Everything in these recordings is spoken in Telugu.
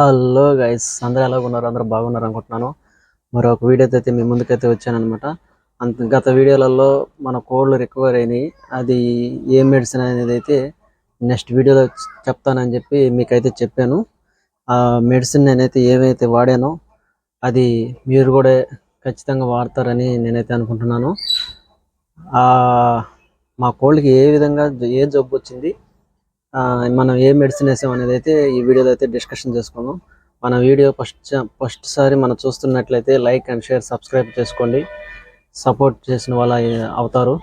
హలో గైస్ అందరూ ఎలా ఉన్నారు? అందరూ బాగున్నారు అనుకుంటున్నాను. మరొక వీడియోతో అయితే మీ ముందుకైతే వచ్చానమాట అంత గత వీడియోలలో మన కోళ్ళు రికవర్ అయినాయి. అది ఏ మెడిసిన్ అనేది అయితే నెక్స్ట్ వీడియోలో చెప్తానని చెప్పి మీకైతే చెప్పాను. ఆ మెడిసిన్ నేనైతే ఏమైతే వాడానో అది మీరు కూడా ఖచ్చితంగా వాడతారని నేనైతే అనుకుంటున్నాను. మా కోళ్ళకి ఏ విధంగా ఏ జబ్బు వచ్చింది మనం ఏ మెడిసిన్ వేసాం అనేది అయితే ఈ వీడియోలో అయితే డిస్కషన్ చేసుకుందాం. మన వీడియో ఫస్ట్ ఫస్ట్ సారి మనం చూస్తున్నట్లయితే లైక్ అండ్ షేర్ సబ్స్క్రైబ్ చేసుకోండి. సపోర్ట్ చేసిన వాళ్ళ అవుతారు.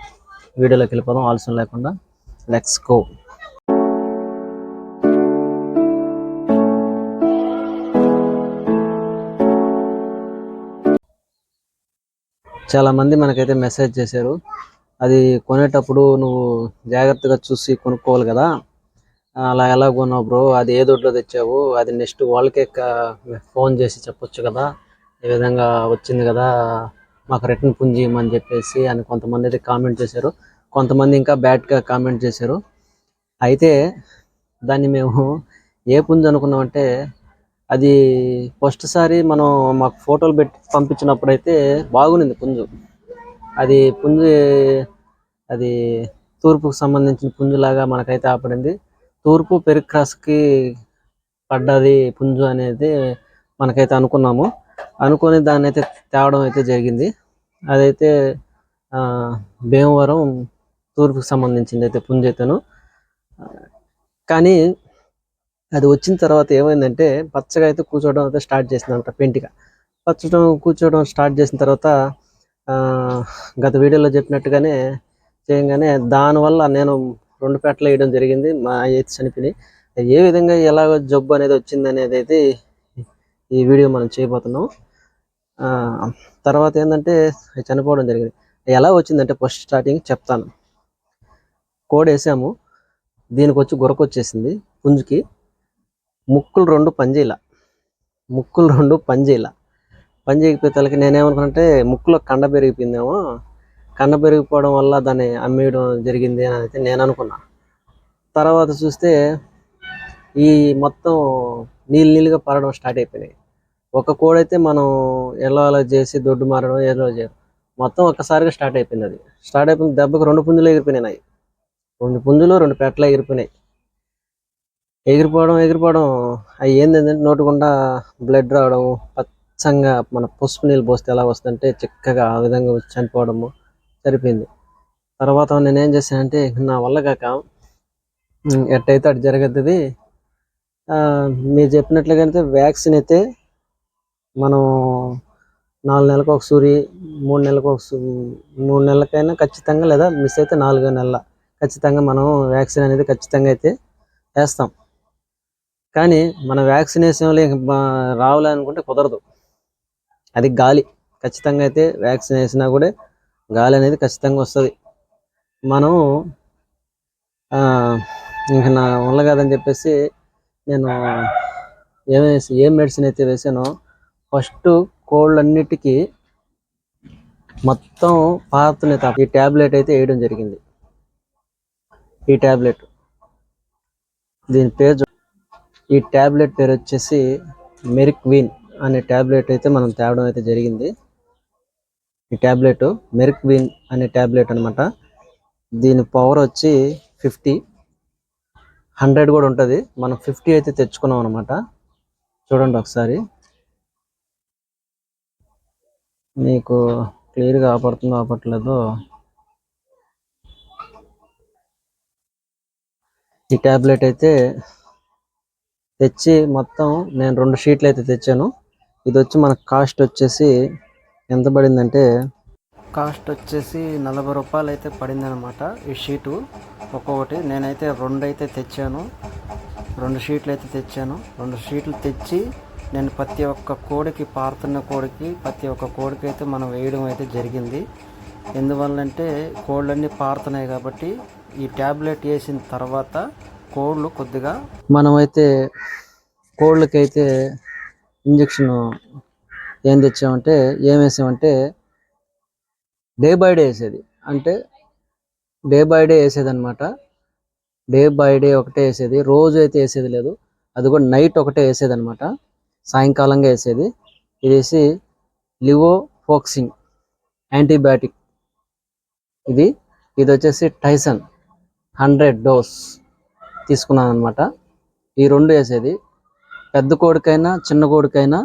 వీడియోలోకి వెళ్ళిపోదాం ఆలస్యం లేకుండా. లెట్స్ గో చాలా మంది మనకైతే మెసేజ్ చేశారు. అది కొనేటప్పుడు నువ్వు జాగ్రత్తగా చూసి కొనుక్కోవాలి కదా. అలా ఎలా కొన్నావు బ్రో? అది ఏ దొడ్లో తెచ్చావు? అది నెక్స్ట్ వాళ్ళకే ఫోన్ చేసి చెప్పొచ్చు కదా? ఈ విధంగా వచ్చింది కదా? మాకు రిటర్న్ పుంజీయమని చెప్పేసి అని కొంతమంది అయితే కామెంట్ చేశారు. కొంతమంది ఇంకా బ్యాడ్గా కామెంట్ చేశారు. అయితే దాన్ని మేము ఏ పుంజు అనుకున్నామంటే అది ఫస్ట్ సారి మనం మాకు ఫోటోలు పెట్టి పంపించినప్పుడు అయితే బాగుంది పుంజు. అది పుంజు అది తూర్పుకు సంబంధించిన పుంజులాగా మనకైతే ఆపడింది. తూర్పు పెరిక్రాస్కి పడ్డది పుంజు అనేది మనకైతే అనుకున్నాము. అనుకొని దాన్ని అయితే తేవడం అయితే జరిగింది. అదైతే భీమవరం తూర్పుకు సంబంధించింది అయితే పుంజు కానీ అది వచ్చిన తర్వాత ఏమైందంటే పచ్చగా అయితే కూర్చోవడం అయితే స్టార్ట్ చేసిందంట పెంటిగా పచ్చడం కూర్చోవడం స్టార్ట్ చేసిన తర్వాత గత వీడియోలో చెప్పినట్టుగానే చేయగానే దానివల్ల నేను రెండు పెట్టలు వేయడం జరిగింది. మా అయితే చనిపోయినాయి ఏ విధంగా ఎలాగ జబ్బు అనేది వచ్చింది అనేది అయితే ఈ వీడియో మనం చేయబోతున్నాం. తర్వాత ఏంటంటే చనిపోవడం జరిగింది. ఎలా వచ్చిందంటే ఫస్ట్ స్టార్టింగ్ చెప్తాను. కోడ్ వేసాము. దీనికి వచ్చి గురకొచ్చేసింది పుంజుకి ముక్కులు రెండు పంజీల. ముక్కులు రెండు పంజీల. పంజీగిపోతలకి నేనేమనుకున్నంటే ముక్కులో కండ పెరిగిపోయిందేమో. కండ పెరిగిపోవడం వల్ల దాన్ని అమ్మేయడం జరిగింది అని అయితే నేను అనుకున్నా. తర్వాత చూస్తే ఈ మొత్తం నీళ్ళు నీళ్ళుగా పడడం స్టార్ట్ అయిపోయినాయి. ఒక కోడైతే మనం ఎలా అలా చేసి దొడ్డు మారడం ఏదో చేయడం మొత్తం ఒక్కసారిగా స్టార్ట్ అయిపోయింది అది. స్టార్ట్ అయిపోయిన దెబ్బకు రెండు పుంజులు ఎగిరిపోయినాయి రెండు పుంజులు రెండు పెట్టలు ఎగిరిపోయినాయి. ఎగిరిపోవడం ఎగిరిపోవడం అవి ఏంటంటే నోటుకుండా గుండా బ్లడ్ రావడం పచ్చంగా మన పసుపు నీళ్ళు పోస్తే ఎలా వస్తుందంటే చిక్కగా ఆ విధంగా చనిపోవడము సరిపోయింది. తర్వాత నేనేం చేశానంటే నా వల్ల కాక ఎట్టయితే అటు జరగద్ది మీరు చెప్పినట్లుగా వ్యాక్సిన్ అయితే మనం నాలుగు నెలలకు ఒక సూరి మూడు నెలలకు ఒక సూ- మూడు నెలలకైనా ఖచ్చితంగా లేదా మిస్ అయితే నాలుగో నెలల ఖచ్చితంగా మనం వ్యాక్సిన్ అనేది ఖచ్చితంగా అయితే వేస్తాం. కానీ మన వ్యాక్సినేషన్లో రావాలనుకుంటే కుదరదు. అది గాలి. ఖచ్చితంగా అయితే వ్యాక్సిన్ వేసినా కూడా గాలి అనేది ఖచ్చితంగా వస్తుంది. మనం ఇంకా నా వల్ల కాదని చెప్పేసి నేను ఏమేసి ఏ ఏం మెడిసిన్ అయితే వేసానో ఫస్ట్ కోళ్ళన్నిటికీ మొత్తం పాతని ఈ ట్యాబ్లెట్ అయితే వేయడం జరిగింది. ఈ ట్యాబ్లెట్ దీని పేరు ఈ ట్యాబ్లెట్ పేరు వచ్చేసి మెరిక్విన్ అనే ట్యాబ్లెట్ అయితే మనం తేవడం అయితే జరిగింది. ఈ ట్యాబ్లెట్ మెరిక్విన్ అనే ట్యాబ్లెట్ అన్నమాట. దీని పవర్ వచ్చి ఫిఫ్టీ హండ్రెడ్ కూడా ఉంటుంది. మనం ఫిఫ్టీ అయితే తెచ్చుకున్నాం అనమాట చూడండి ఒకసారి. మీకు క్లియర్గా ఆపడుతుందో ఆపట్లేదో ఈ ట్యాబ్లెట్ అయితే తెచ్చి మొత్తం నేను రెండు షీట్లు అయితే తెచ్చాను. ఇది వచ్చి మనకు కాస్ట్ వచ్చేసి ఎంత పడిందంటే? కాస్ట్ వచ్చేసి నలభై రూపాయలు అయితే పడింది అనమాట ఈ షీటు. ఒక్కొక్కటి నేనైతే రెండు అయితే తెచ్చాను. రెండు షీట్లు అయితే తెచ్చాను. రెండు షీట్లు తెచ్చి నేను ప్రతి ఒక్క కోడికి పారుతున్న కోడికి ప్రతి ఒక్క కోడికి అయితే మనం వేయడం అయితే జరిగింది. ఎందువల్లంటే కోళ్ళన్నీ పారుతున్నాయి కాబట్టి ఈ ట్యాబ్లెట్ వేసిన తర్వాత కోళ్ళు కొద్దిగా మనమైతే కోళ్ళకైతే ఇంజక్షన్ ఏం తెచ్చామంటే ఏం వేసామంటే డే బై డే వేసేది. అంటే డే బై డే వేసేది అనమాట డే బై డే ఒకటే వేసేది. రోజు అయితే వేసేది లేదు. అది కూడా నైట్ ఒకటే వేసేది అనమాట సాయంకాలంగా వేసేది. ఇది వేసి లివో ఫోక్సింగ్ యాంటీబయాటిక్. ఇది ఇది వచ్చేసి టైసన్ హండ్రెడ్ డోస్ తీసుకున్నాను అనమాట ఈ రెండు వేసేది. పెద్ద కోడికైనా చిన్న కోడికైనా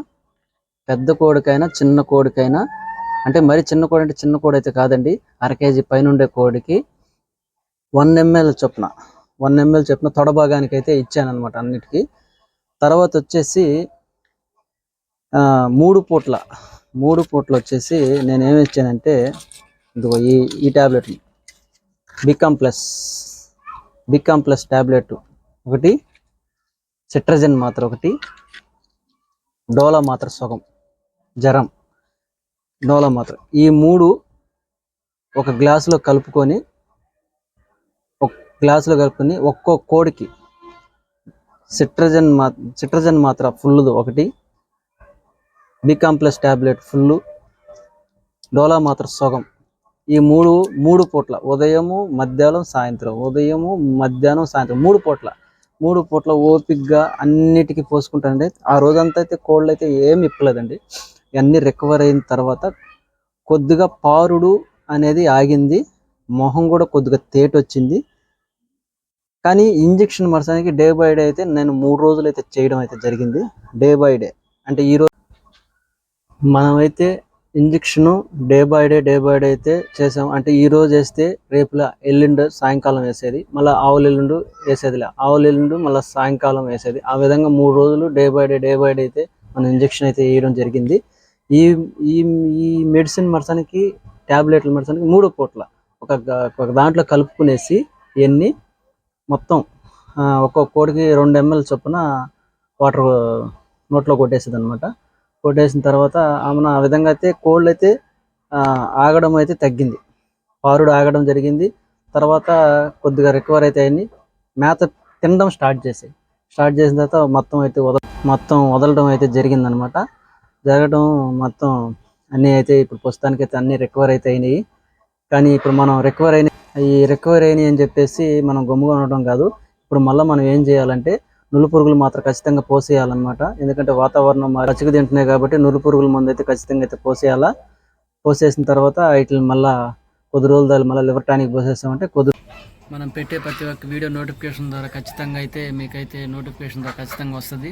పెద్ద కోడికైనా చిన్న కోడికైనా అంటే మరి చిన్న కోడి అంటే చిన్న కోడి అయితే కాదండి. అర కేజీ పైన ఉండే కోడికి వన్ ఎంఎల్ చొప్పున వన్ ఎంఎల్ చొప్పున తొడభాగానికి అయితే ఇచ్చానమాట అన్నిటికీ. తర్వాత వచ్చేసి మూడు పూట్ల మూడు పూట్ల వచ్చేసి నేను ఏమి ఇచ్చానంటే ఇదిగో ఈ ఈ tablet Becom plus Becom plus tablet ఒకటి సిట్రజన్ మాత్ర ఒకటి డోలా మాత్ర సగం. జ్వరం డోలా మాత్రం. ఈ మూడు ఒక గ్లాసులో కలుపుకొని ఒక గ్లాసులో కలుపుకొని ఒక్కో కోడికి సిట్రజన్ మా సిట్రజన్ మాత్ర ఫుల్ది ఒకటి బికాంప్లస్ ట్యాబ్లెట్ ఫుల్ డోలా మాత్ర సగం. ఈ మూడు మూడు పూట్ల ఉదయము మధ్యాహ్నం సాయంత్రం. ఉదయము మధ్యాహ్నం సాయంత్రం. మూడు పూట్ల. మూడు పూట్ల ఓపిక్గా అన్నిటికీ పోసుకుంటానండి. ఆ రోజంతా అయితే కోళ్ళు అయితే ఏమి ఇప్పలేదండి. ఇవన్నీ రికవర్ అయిన తర్వాత కొద్దిగా పారుడు అనేది ఆగింది. మొహం కూడా కొద్దిగా తేట వచ్చింది. కానీ ఇంజెక్షన్ మరసానికి డే బై డే అయితే నేను మూడు రోజులు అయితే చేయడం అయితే జరిగింది. Day by day. అంటే ఈ రోజు మనమైతే injection day by day day by day అయితే చేసాం. అంటే ఈ రోజు వేస్తే రేపులా ఎల్లుండు సాయంకాలం వేసేది. మళ్ళీ ఆవులు ఎల్లుండు వేసేదిలే. ఆవులు ఎల్లుండు మళ్ళీ సాయంకాలం వేసేది. ఆ విధంగా మూడు రోజులు day by day day by day అయితే మనం ఇంజెక్షన్ అయితే వేయడం జరిగింది. ఈ ఈ ఈ మెడిసిన్ మరసానికి ట్యాబ్లెట్ల మరసానికి మూడు పూట్ల. ఒక ఒక దాంట్లో కలుపుకునేసి ఇవన్నీ మొత్తం ఒక్కొక్క కోడికి రెండు ఎంఎల్ చొప్పున వాటర్ నోట్లో కొట్టేసేది అనమాట కొట్టేసిన తర్వాత ఆమెను ఆ విధంగా అయితే కోళ్ళు అయితే ఆగడం అయితే తగ్గింది. పారుడు ఆగడం జరిగింది. తర్వాత కొద్దిగా రికవర్ అయితే అయింది మేత తినడం స్టార్ట్ చేసాయి. స్టార్ట్ చేసిన తర్వాత మొత్తం అయితే వద మొత్తం వదలడం అయితే జరిగిందనమాట జరగడం మొత్తం అన్నీ అయితే ఇప్పుడు ప్రస్తుతానికి అయితే అన్నీ రికవర్ అయితే అయినాయి. కానీ ఇప్పుడు మనం రికవర్ అయిన ఈ రికవర్ అయినాయి అని చెప్పేసి మనం గమ్ముగా ఉండడం కాదు. ఇప్పుడు మళ్ళీ మనం ఏం చేయాలంటే నులు పురుగులు మాత్రం ఖచ్చితంగా పోసేయాలన్నమాట. ఎందుకంటే వాతావరణం మా- తింటున్నాయి కాబట్టి నులు పురుగుల మందు అయితే ఖచ్చితంగా అయితే పోసేయాలా? పోసేసిన తర్వాత వీటిని మళ్ళీ కొద్ది రోజుల దాకా మళ్ళీ లివర్ టానిక్ పోసేస్తామంటే కొద్ది మనం పెట్టే ప్రతి ఒక్క వీడియో నోటిఫికేషన్ ద్వారా ఖచ్చితంగా అయితే మీకైతే నోటిఫికేషన్ ద్వారా ఖచ్చితంగా వస్తుంది.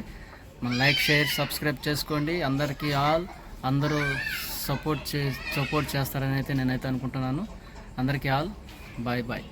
మన లైక్ షేర్ సబ్స్క్రైబ్ చేసుకోండి. అందరికీ ఆల్ అందరూ సపోర్ట్ చే సపోర్ట్ చేస్తారని అయితే నేనైతే అనుకుంటున్నాను. అందరికీ ఆల్ బాయ్ బాయ్.